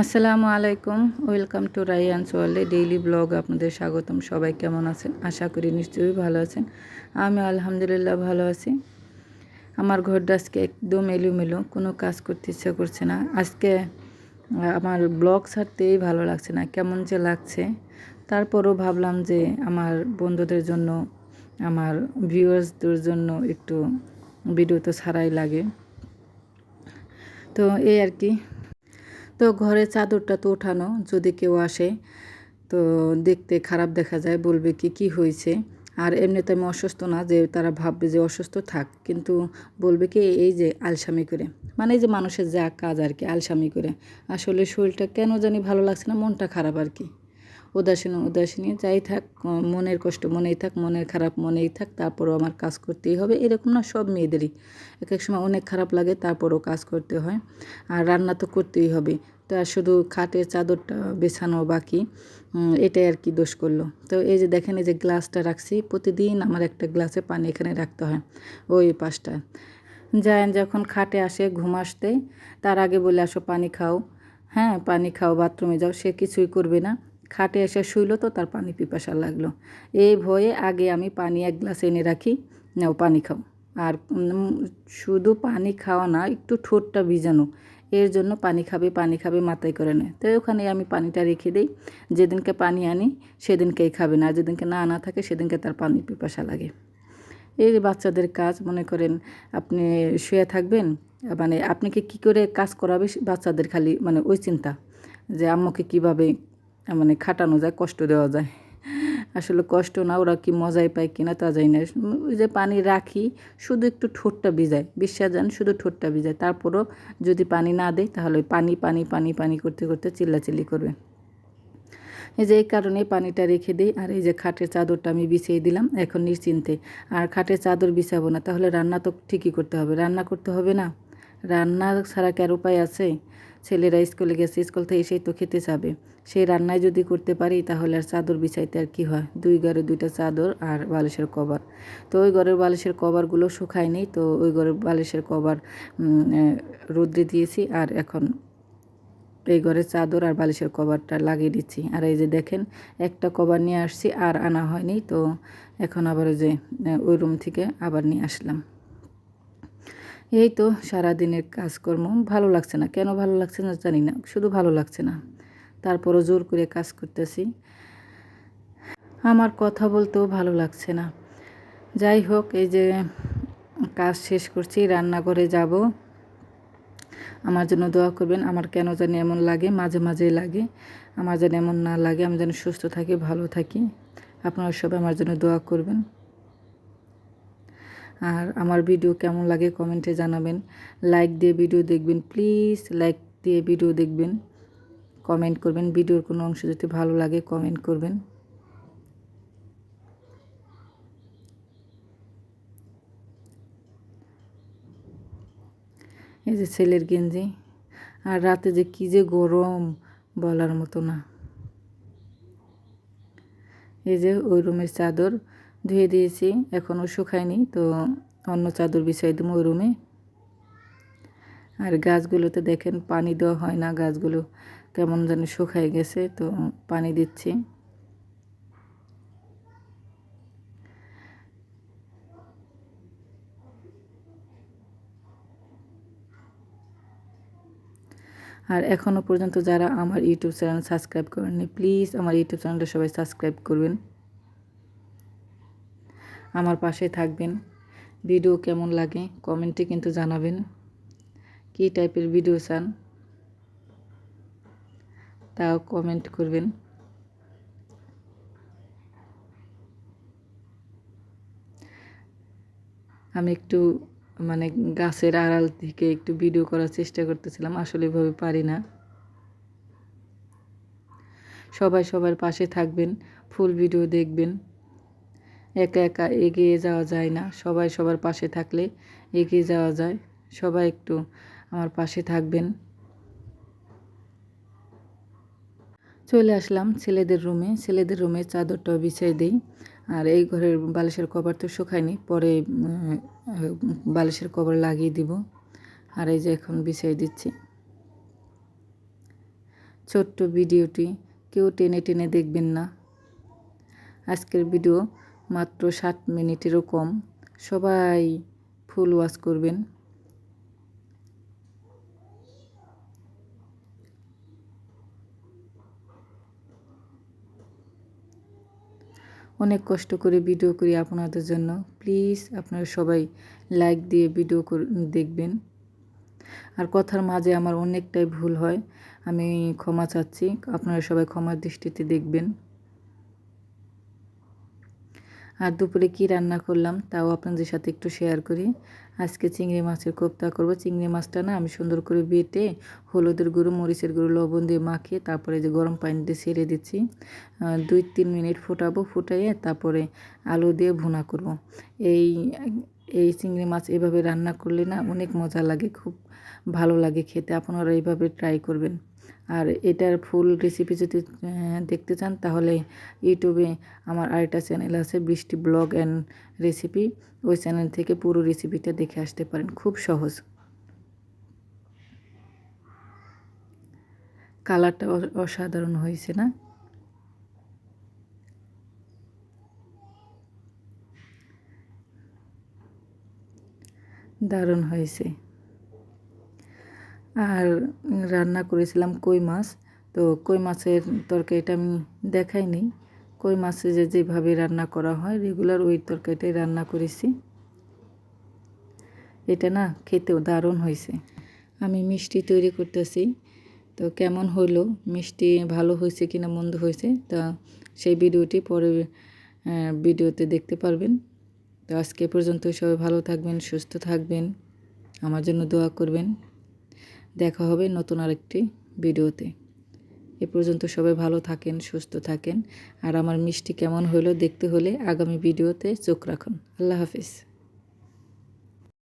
আসসালামু আলাইকুম, welcome to রাইয়ান্স ওয়ার্ল্ডে ডেইলি ব্লগ আপনাদের স্বাগতম। সবাই কেমন আছেন? আশা করি নিশ্চয়ই ভালো আছেন। আমি আলহামদুলিল্লাহ ভালো আছি। আমার ঘরটা আজকে একদম এলোমেলো, কোনো কাজ করতে ইচ্ছা করছে না। আজকে আমার ব্লগ ছাড়তেই ভালো লাগছে না, কেমন যে লাগছে। তারপরও ভাবলাম যে আমার বন্ধুদের জন্য, আমার ভিউয়ার্সদের জন্য একটু ভিডিও তো ছাড়াই লাগে। তো এই আর কি তো ঘরে চাদরটা তো ওঠানো, যদি কেউ আসে, তো দেখতে খারাপ দেখা যায়, বলবে কি কি হয়েছে? আর এমনিতে আমি অসুস্থ না, যে তারা ভাববে যে অসুস্থ থাক, কিন্তু বলবে কি, এই যে আলসামি করে। মানে এই যে মানুষের যা কাজ আর কি, আলসামি করে। আসলে শরীরটা কেন জানি ভালো লাগছে না, মনটা খারাপ আর কি। উদাসীন উদাসীনী যাই থাক মনের কষ্ট মনেই থাক, মনের খারাপ মনেই থাক, তারপরও আমার কাজ করতেই হবে। এরকম না, সব মেয়েদেরই। এক এক সময় অনেক খারাপ লাগে, তারপরও কাজ করতে হয়। আর রান্না তো করতেই হবে। তো আর শুধু খাটের চাদরটা বেছানো বাকি এটাই আর কি দোষ করল। তো এই যে দেখেন, এই যে গ্লাসটা রাখছি, প্রতিদিন আমার একটা গ্লাসে পানি এখানে রাখতে হয়, ওই পাশটা। যায় যখন খাটে আসে ঘুম আসতে, তার আগে বলে, আসো পানি খাও। হ্যাঁ পানি খাও, বাথরুমে যাও, সে কিছুই করবে না। খাটে এসে শুইলো তো, তার পানি পিপাসা লাগল। এই ভয়ে আগে আমি পানি এক গ্লাস এনে রাখি, নাও পানি খাও। আর শুধু পানি খাওয়া না, একটু ঠোঁটটা ভিজানো। এর জন্য পানি খাবে পানি খাবে মাথায় করে নেয়। তো ওখানে আমি পানিটা রেখে দিই, যেদিনকে পানি আনি, সেদিনকেই খাবে না। আর যেদিনকে না আনা থাকে, সেদিনকে তার পানি পিপাসা লাগে। এই যে বাচ্চাদের কাজ, মনে করেন আপনি শুয়ে থাকবেন মানে আপনাকে কি করে কাজ করাবে বাচ্চাদের খালি মানে ওই চিন্তা, যে আম্মুকে কীভাবে মানে খাটানো যায়, কষ্ট দেওয়া যায়। আসলে কষ্ট না, ওরা কি মজাই পায় কিনা তা যাই না। ওই যে পানি রাখি, শুধু একটু ঠোঁটটা ভিজায়। বিশ্বাস যান শুধু ঠোঁটটা ভিজায়। তারপরও যদি পানি না দেয়, তাহলে পানি পানি পানি পানি করতে করতে চিল্লাচিল্লি করবে। এই যে এই কারণে পানিটা রেখে দিই। আর এই যে খাটের চাদরটা আমি বিছিয়ে দিলাম, এখন নিশ্চিন্তে। আর খাটের চাদর বিছাবো না, তাহলে রান্না তো ঠিকই করতে হবে। রান্না করতে হবে না? রান্না ছাড়া কার উপায় আছে? ছেলেরা স্কুলে গেছে, স্কুল থেকে এসেই তো খেতে চাবে সেই রান্নায় যদি করতে পারি, তাহলে আর চাদর বিছাইতে আর কি হয়? দুই ঘরে দুইটা চাদর আর বালিশের কভার। তো ওই ঘরের বালিশের কভারগুলো শুকায়নি তো ওই ঘরের বালিশের কভার রোদ্রে দিয়েছি আর এখন এই ঘরের চাদর আর বালিশের কভারটা লাগিয়ে দিচ্ছি। আর এই যে দেখেন, একটা কভার নিয়ে আসছি আর আনা হয়নি, তো এখন আবার যে ওই রুম থেকে আবার নিয়ে আসলাম। এই তো সারাদিনের কাজকর্ম, ভালো লাগছে না। কেন ভালো লাগছে না জানি না, শুধু ভালো লাগছে না। তারপরও জোর করে কাজ করতেছি। আমার কথা বলতেও ভালো লাগছে না। যাই হোক, এই যে কাজ শেষ করছি, রান্নাঘরে যাব। আমার জন্য দোয়া করবেন, আমার কেন জানি এমন লাগে, মাঝে মাঝে লাগে। আমার যেন এমন না লাগে, আমি যেন সুস্থ থাকি, ভালো থাকি। আপনারা সবাই আমার জন্য দোয়া করবেন। আর আমার ভিডিও কেমন লাগে কমেন্টে জানাবেন। লাইক দিয়ে ভিডিও দেখবেন প্লিজ লাইক দিয়ে ভিডিও দেখবেন। কমেন্ট করবেন ভিডিওর কোনো অংশ যদি ভালো লাগে কমেন্ট করবেন। এই যে ছেলের গেঞ্জি, আর রাতে যে কী যে গরম, বলার মতো না। এই যে ওই রুমের চাদর ধুয়ে দিয়েছি, এখনও শুকায়নি, তো অন্য চাদর বিছাই দেবো ওই রুমে আর গাছগুলোতে দেখেন পানি দেওয়া হয় না, গাছগুলো কেমন যেন শুকায় গেছে, তো পানি দিচ্ছি। আর এখনও পর্যন্ত যারা আমার ইউটিউব চ্যানেল সাবস্ক্রাইব করেননি, প্লিজ আমার ইউটিউব চ্যানেলটা সবাই সাবস্ক্রাইব করবেন। আমার পাশে থাকবেন। ভিডিও কেমন লাগে কমেন্টে কিন্তু জানাবেন। কী টাইপের ভিডিও চান? তাও কমেন্ট করবেন। আমি একটু মানে গাছের আড়াল থেকে একটু ভিডিও করার চেষ্টা করতেছিলাম, আসলে এভাবে পারি না। সবাই সবার পাশে থাকবেন, ফুল ভিডিও দেখবেন। একা একা এগিয়ে যাওয়া যায় না। সবাই সবার পাশে থাকলে এগিয়ে যাওয়া যায়। সবাই একটু আমার পাশে থাকবেন। চলে আসলাম ছেলেদের রুমে ছেলেদের রুমে চাদরটাও বিছিয়ে দিই। আর এই ঘরের বালিশের কভার তো শুকায়নি। পরে বালিশের কভার লাগিয়ে দিব। আর এই যে এখন বিছিয়ে দিচ্ছি। ছোট্ট ভিডিওটি কেউ টেনে টেনে দেখবেন না। আজকের ভিডিও মাত্র সাত মিনিটেরও কম। সবাই ফুল ওয়াশ করবেন। অনেক কষ্ট করে ভিডিও করি আপনাদের জন্য। প্লিজ আপনারা সবাই লাইক দিয়ে ভিডিও দেখবেন। আর কথার মাঝে আমার অনেকটাই ভুল হয়। আমি ক্ষমা চাচ্ছি। আপনারা সবাই ক্ষমার দৃষ্টিতে দেখবেন। আর দুপুরে কি রান্না করলাম তাও আপনাদের সাথে একটু শেয়ার করি। আজকে চিংড়ি মাছের কোপ্তা করব। চিংড়ি মাছটা না আমি সুন্দর করে বেটে হলুদের গুঁড়ো, মরিচের গুঁড়ো, লবণ দিয়ে মাখিয়ে তারপরে যে গরম পানি দিয়ে ছেড়ে দিচ্ছি। দুই তিন মিনিট ফুটাবো, ফুটাইয়ে তারপরে আলু দিয়ে ভুনা করব। এই এই চিংড়ি মাছ এভাবে রান্না করলে না অনেক মজা লাগে, খুব ভালো লাগে খেতে। আপনারা এইভাবে ট্রাই করবেন। আর এটার ফুল রেসিপি যদি দেখতে চান, তাহলে ইউটিউবে আমার আরেকটা চ্যানেল আছে, বৃষ্টি ব্লগ অ্যান্ড রেসিপি ওই চ্যানেল থেকে পুরো রেসিপিটা দেখে আসতে পারেন, খুব সহজ। কালারটা অসাধারণ হয়েছে না? দারুণ হয়েছে। আর রান্না করেছিলাম কই মাছ। তো কই মাছের তরকারিটা আমি দেখাইনি। কই মাছে যে যেভাবে রান্না করা হয় রেগুলার ওই তরকারিটাই রান্না করেছি। এটা না খেতেও দারুণ হয়েছে। আমি মিষ্টি তৈরি করতেছি। তো কেমন হলো মিষ্টি ভালো হয়েছে কিনা মন্দ হয়েছে? তা সেই ভিডিওটি পরে ভিডিওতে দেখতে পারবেন। তো আজকে পর্যন্ত সবাই ভালো থাকবেন, সুস্থ থাকবেন। আমার জন্য দোয়া করবেন। দেখা হবে নতুন আরেকটি ভিডিওতে। এ পর্যন্ত সবাই ভালো থাকেন, সুস্থ থাকেন। আর আমার মিষ্টি কেমন হলো দেখতে হলে আগামী ভিডিওতে চোখ রাখুন। আল্লাহ হাফিজ।